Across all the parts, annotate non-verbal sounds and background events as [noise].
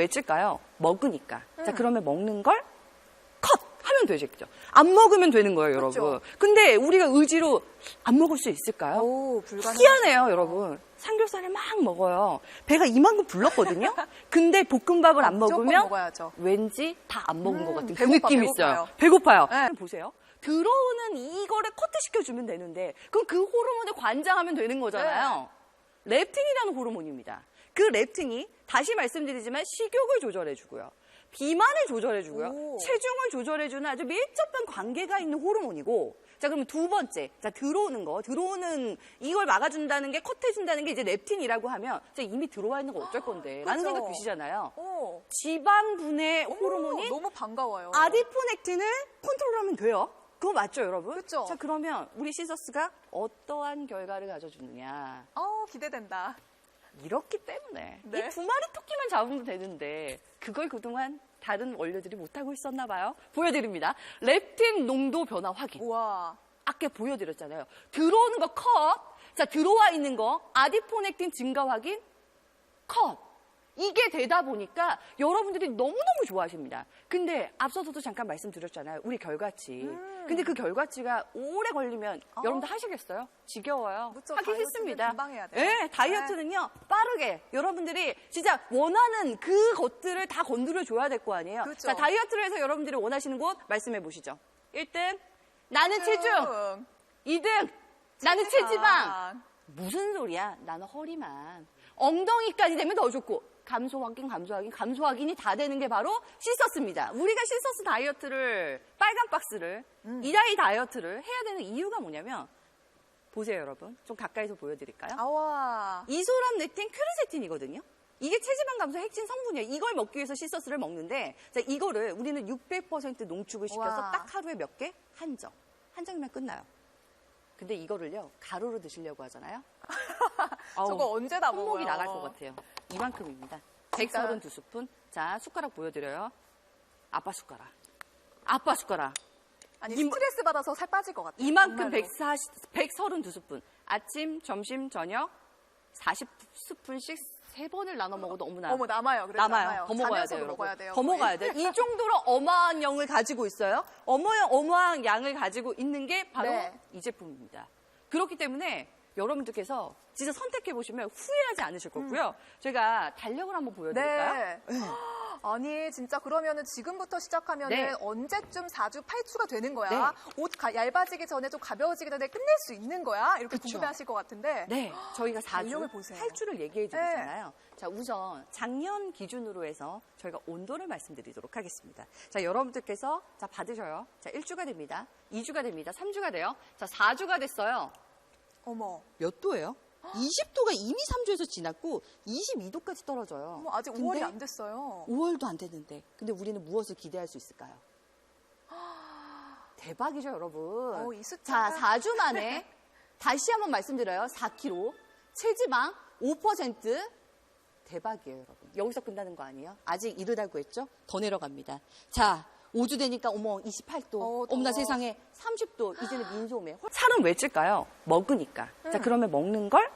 왜 찔까요? 먹으니까. 음. 자, 그러면 먹는 걸 컷! 하면 되겠죠. 안 먹으면 되는 거예요, 그렇죠. 여러분. 근데 우리가 의지로 안 먹을 수 있을까요? 오. 희한해요, 여러분. 삼겹살을 막 먹어요. 배가 이만큼 불렀거든요? [laughs] 근데 볶음밥을 안 무조건 먹으면 먹어야죠. 왠지 다 안 먹은 음, 것 같은 그 배고파, 느낌이 배고파요. 있어요. 배고파요. 네. 보세요. 들어오는 이거를 커트시켜주면 되는데, 그럼 그 호르몬을 관장하면 되는 거잖아요. 네. 렙틴이라는 호르몬입니다. 그 렙틴이 다시 말씀드리지만 식욕을 조절해주고요. 비만을 조절해주고요. 오. 체중을 조절해주는 아주 밀접한 관계가 있는 호르몬이고, 자, 그러면 두 번째. 자, 들어오는 거. 들어오는, 이걸 막아준다는 게, 컷해준다는 게 이제 렙틴이라고 하면, 자, 이미 들어와 있는 거 어쩔 건데. 라는. 생각 드시잖아요. 오, 지방분해 호르몬이 너무 반가워요. 아디포넥틴을 컨트롤하면 돼요. 그거 맞죠, 여러분? 그쵸. 자, 그러면 우리 시서스가 어떠한 결과를 가져주느냐. 어, 기대된다. 이렇기 때문에 네. 이두 마리 토끼만 잡으면 되는데 그걸 그동안 다른 원료들이 못하고 있었나 봐요. 보여드립니다. 렙틴 농도 변화 확인. 우와. 아까 보여드렸잖아요. 들어오는 거 컷. 자, 들어와 있는 거 아디포넥틴 증가 확인 컷. 이게 되다 보니까 여러분들이 너무너무 좋아하십니다. 근데 앞서서도 잠깐 말씀드렸잖아요. 우리 결과치. 음. 근데 그 결과치가 오래 걸리면 어. 여러분들 하시겠어요? 지겨워요. 하기 싫습니다. 금방 해야 돼요. 네, 다이어트는요. 빠르게 여러분들이 진짜 원하는 그 것들을 다 건드려 줘야 될 거 아니에요. 그쵸. 자, 다이어트를 해서 여러분들이 원하시는 곳 말씀해 보시죠. 1등 나는 체중. 2등 나는 체지방. 무슨 소리야? 나는 허리만. 엉덩이까지 되면 더 좋고. 감소 확인, 감소 확인, 감소 확인이 다 되는 게 바로 시서스입니다. 우리가 시서스 다이어트를, 빨간 박스를, 음. 이다이 다이어트를 해야 되는 이유가 뭐냐면, 보세요, 여러분. 좀 가까이서 보여드릴까요? 아와. 이소람 렉틴 큐르세틴이거든요. 이게 체지방 감소 핵심 성분이에요. 이걸 먹기 위해서 시서스를 먹는데, 자, 이거를 우리는 600% 농축을 시켜서 와. 딱 하루에 몇 개? 한 정. 한 정이면 끝나요. 근데 이거를요, 가루로 드시려고 하잖아요. [laughs] 저거 언제 다 먹어요? 손목이 나갈 것 같아요. 이만큼입니다. 진짜? 132스푼. 자, 숟가락 보여드려요. 아빠 숟가락. 아빠 숟가락. 아니, 이- 스트레스 받아서 살 빠질 것 같아요. 이만큼 정말로. 140, 132스푼. 아침, 점심, 저녁 40스푼씩 세 번을 나눠 먹어도 어머나. 어머, 남아요. 그래도 남아요. 더 먹어야 돼요. 먹어야. 돼요. 더. 먹어야 돼요. 이 [laughs] 정도로 어마한 양을 가지고 있어요. 어마한, 어마한 양을 가지고 있는 게 바로 네. 이 제품입니다. 그렇기 때문에 여러분들께서 진짜 선택해 보시면 후회하지 않으실 거고요. 제가 달력을 한번 보여드릴까요? 네. 아니 진짜 그러면은 지금부터 시작하면은 네. 언제쯤 4주 8주가 되는 거야? 네. 옷 가- 얇아지기 전에 좀 가벼워지기 전에 끝낼 수 있는 거야? 이렇게 그쵸. 궁금해하실 것 같은데. 네, 저희가 4주, 달력을 보세요. 네. 8주를 얘기해 드리잖아요. 자, 우선 작년 기준으로 해서 저희가 온도를 말씀드리도록 하겠습니다. 자, 여러분들께서 자, 받으셔요. 자, 1주가 됩니다. 2주가 됩니다. 3주가 돼요. 자, 4주가 됐어요. 어머, 몇 도예요? 20도가 이미 3주에서 지났고 22도까지 떨어져요. 어머 아직 근데 5월이 안 됐어요. 5월도 안 됐는데. 근데 우리는 무엇을 기대할 수 있을까요? [gasps] 대박이죠, 여러분. 어, 이 자, 숫자가 4주 만에 [laughs] 다시 한번 말씀드려요. 4kg. 체지방 5%. 대박이에요, 여러분. 여기서 끝나는 거 아니에요? 아직 이르다고 했죠? 더 내려갑니다. 자, 5주 되니까 어머 28도. 어. 어머나 세상에 30도. 이제는 민소매. 살은 왜 찔까요? 먹으니까. 자, 음. 그러면 먹는 걸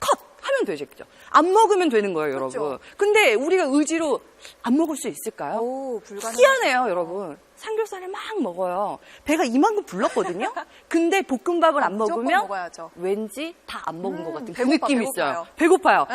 컷! 하면 되겠죠. 안 먹으면 되는 거예요, 그렇죠. 여러분. 근데 우리가 의지로 안 먹을 수 있을까요? 오. 희한해요, 여러분. 삼겹살을 막 먹어요. 배가 이만큼 불렀거든요? 근데 볶음밥을 안 먹으면. 왠지 다 안 먹은 것 음, 같은 그 배고파, 느낌이 배고파요. 있어요. 배고파요. 네.